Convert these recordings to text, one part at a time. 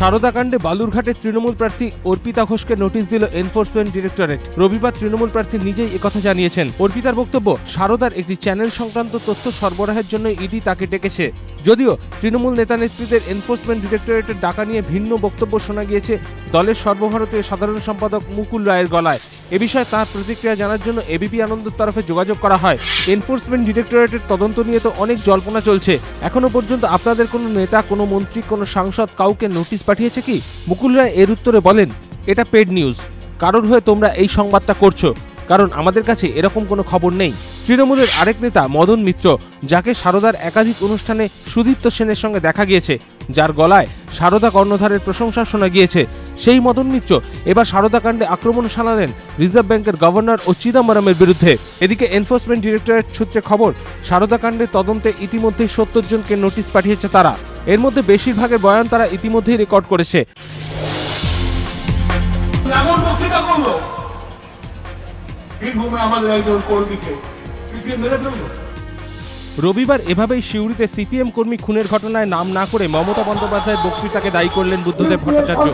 সারদাকাণ্ডে বালুরঘাটের তৃণমূল প্রার্থী অর্পিতা ঘোষকে নোটিশ দিল এনফোর্সমেন্ট ডিরেক্টরেট। রবিবার তৃণমূল প্রার্থী নিজেই একথা জানিয়েছেন। অর্পিতার বক্তব্য, সারদার একটি চ্যানেল সংক্রান্ত তথ্য সরবরাহের জন্য ইডি তাকে ডেকেছে। যদিও তৃণমূল নেতা নেত্রীদের এনফোর্সমেন্ট ডিরেক্টরেটের ডাকা নিয়ে ভিন্ন বক্তব্য শোনা গিয়েছে দলের সর্বভারতীয় সাধারণ সম্পাদক মুকুল রায়ের গলায়। এ বিষয়ে তার প্রতিক্রিয়া জানার জন্য এবিপি আনন্দের তরফে যোগাযোগ করা হয়। এনফোর্সমেন্ট ডিরেক্টরেটের তদন্ত নিয়ে তো অনেক জল্পনা চলছে। এখনও পর্যন্ত আপনাদের কোনো নেতা, কোনো মন্ত্রী, কোনো সাংসদ কাউকে নোটিশ পাঠিয়েছে কি? মুকুল রায় এর উত্তরে বলেন, এটা পেড নিউজ কারোর হয়ে তোমরা এই সংবাদটা করছ। কারণ আমাদের কাছে এরকম কোনো খবর নেই। তৃণমূলের আরেক নেতা মদন মিত্র, যাকে সারদার একাধিক অনুষ্ঠানে সুদীপ্ত সেনের সঙ্গে দেখা গিয়েছে, যার গলায় সারদা কর্ণধারের প্রশংসা শোনা গিয়েছে। সেই মদন মিত্র এবার সারদা কাণ্ডে আক্রমণ শানালেন রিজার্ভ ব্যাংকের গভর্নর ও চিদাম্বরমের বিরুদ্ধে। এদিকে এনফোর্সমেন্ট ডিরেক্টরেট সূত্রে খবর, সারদা কাণ্ডে তদন্তে ইতিমধ্যেই সত্তর জনকে নোটিশ পাঠিয়েছে তারা। এর মধ্যে বেশিরভাগের বয়ান তারা ইতিমধ্যেই রেকর্ড করেছে। আমাদের একজন কর্মীকে রবিবার এভাবেই সিউড়িতে সিপিএম কর্মী খুনের ঘটনায় নাম না করে মমতা বন্দ্যোপাধ্যায়ের বক্তৃতাকে দায়ী করলেন বুদ্ধদেব ভট্টাচার্য।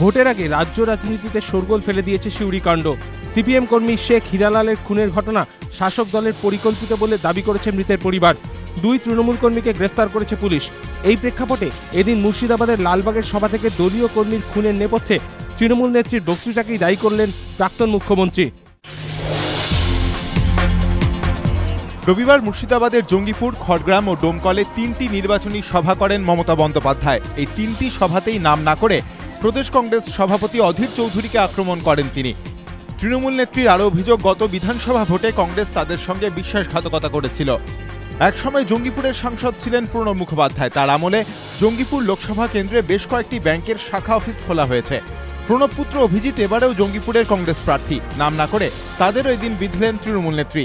ভোটের আগে রাজ্য রাজনীতিতে শোরগোল ফেলে দিয়েছে সিউড়ি কাণ্ড। সিপিএম কর্মী শেখ হিরালালের খুনের ঘটনা শাসক দলের পরিকল্পিত বলে দাবি করেছে মৃতের পরিবার। দুই তৃণমূল কর্মীকে গ্রেফতার করেছে পুলিশ। এই প্রেক্ষাপটে এদিন মুর্শিদাবাদের লালবাগের সভা থেকে দলীয় কর্মীর খুনের নেপথ্যে তৃণমূল নেত্রীর বক্তৃতাকেই দায়ী করলেন প্রাক্তন মুখ্যমন্ত্রী। রবিবার মুর্শিদাবাদের জঙ্গিপুর, খড়গ্রাম ও ডোমকলে তিনটি নির্বাচনী সভা করেন মমতা বন্দ্যোপাধ্যায়। এই তিনটি সভাতেই নাম না করে প্রদেশ কংগ্রেস সভাপতি অধীর চৌধুরীকে আক্রমণ করেন তিনি। তৃণমূল নেত্রীর আরও অভিযোগ, গত বিধানসভা ভোটে কংগ্রেস তাদের সঙ্গে বিশ্বাসঘাতকতা করেছিল। একসময় জঙ্গিপুরের সাংসদ ছিলেন প্রণব মুখোপাধ্যায়। তার আমলে জঙ্গিপুর লোকসভা কেন্দ্রে বেশ কয়েকটি ব্যাংকের শাখা অফিস খোলা হয়েছে। প্রণব পুত্র অভিজিৎ এবারেও জঙ্গিপুরের কংগ্রেস প্রার্থী। নাম না করে তাদেরও এদিন বিধলেন তৃণমূল নেত্রী।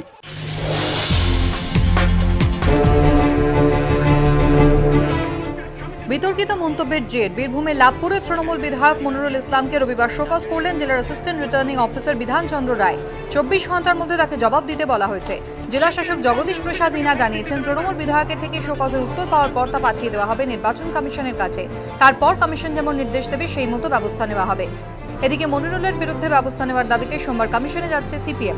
বিতর্কিত মন্তব্যের জের। বীরভূমের লাভপুরের তৃণমূল বিধায়ক মনিরুল ইসলামকে রবিবার শোকজ করলেন জেলার assistant returning officer Bidhanchandra Roy. চব্বিশ ঘণ্টার মধ্যে তাকে জবাব দিতে বলা হয়েছে। জেলা শাসক জগদীশ প্রসাদ মিনা জানিয়েছেন, তৃণমূল বিধায়কের থেকে শোকজের উত্তর পাওয়ার পর তা পাঠিয়ে দেওয়া হবে নির্বাচন কমিশনের কাছে। তারপর কমিশন যেমন নির্দেশ দেবে, সেই মতো ব্যবস্থা নেওয়া হবে। এদিকে মনিরুলের বিরুদ্ধে ব্যবস্থা নেওয়ার দাবিতে সোমবার কমিশনে যাচ্ছে সিপিএম।